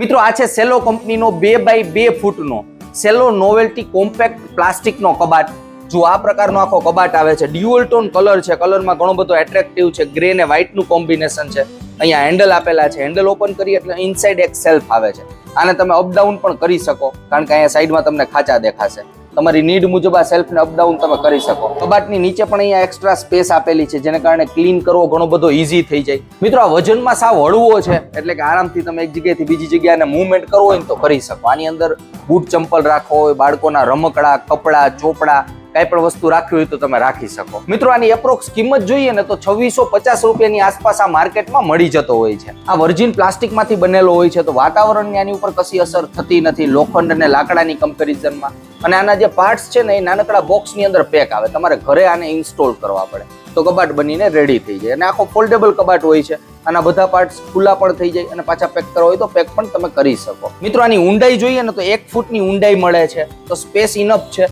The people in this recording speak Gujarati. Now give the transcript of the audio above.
મિત્રો, આ છે સેલો કંપનીનો બે બાય બે ફૂટનો, સેલો નોવેલ્ટી કોમ્પેક્ટ પ્લાસ્ટિકનો કબાટ. જો આ પ્રકારનો આખો કબાટ આવે છે ડ્યુઅલ ટોન કલર છે કલરમાં ઘણો બધો એટ્રેક્ટિવ છે ગ્રે ને વ્હાઇટનું કોમ્બિનેશન છે. અહીંયા હેન્ડલ આપેલા છે હેન્ડલ ઓપન કરીએ એટલે ઇનસાઇડ એક સેલ્ફ આવે છે. આને તમે અપડાઉન પણ કરી શકો, કારણ કે અહીંયા સાઈડમાં તમને ખાંચા દેખાશે. તમારી નીડ મુજબ આ સેલ્ફને અપડાઉન તમે કરી શકો. કબાટની નીચે પણ અહીંયા એક્સ્ટ્રા સ્પેસ આપેલી છે, જેને કારણે ક્લીન કરવો ઘણો બધો ઈઝી થઈ જાય. મિત્રો, આ વજનમાં સાવ હળવો છે, એટલે કે આરામથી તમે એક જગ્યાએથી બીજી જગ્યાને મૂવમેન્ટ કરવો હોય તો કરી શકો. આની અંદર બૂટ ચંપલ રાખવો હોય, બાળકોના રમકડા, કપડાં, ચોપડા કઈ પણ વસ્તુ રાખવી હોય તો તમે રાખી શકો. મિત્રો, આની એપ્રોક્સ કિંમત જોઈએ ને તો છવ્વીસો પચાસ રૂપિયાની આસપાસ આ માર્કેટમાં મળી જતો હોય છે. આ વર્જિન પ્લાસ્ટિકમાંથી બનેલો હોય છે તો વાતાવરણની આની ઉપર કશી અસર થતી નથી, લોખંડ અને લાકડાની કમ્પેરિઝનમાં અને આના જે પાર્ટ્સ છે ને એ નાનકડા બોક્સની અંદર પેક આવે. તમારે ઘરે આને ઇન્સ્ટોલ કરવા પડે. તો કબાટ બનીને રેડી થઈ જાય. અને આખો ફોલ્ડેબલ કબાટ હોય છે. આના બધા પાર્ટ્સ ખુલ્લા પણ થઈ જાય અને પાછા પેક કરવા હોય તો પેક પણ તમે કરી શકો. મિત્રો, આની ઊંડાઈ જોઈએ ને તો એક ફૂટની ઊંડાઈ મળે છે. તો સ્પેસ ઇનફ છે.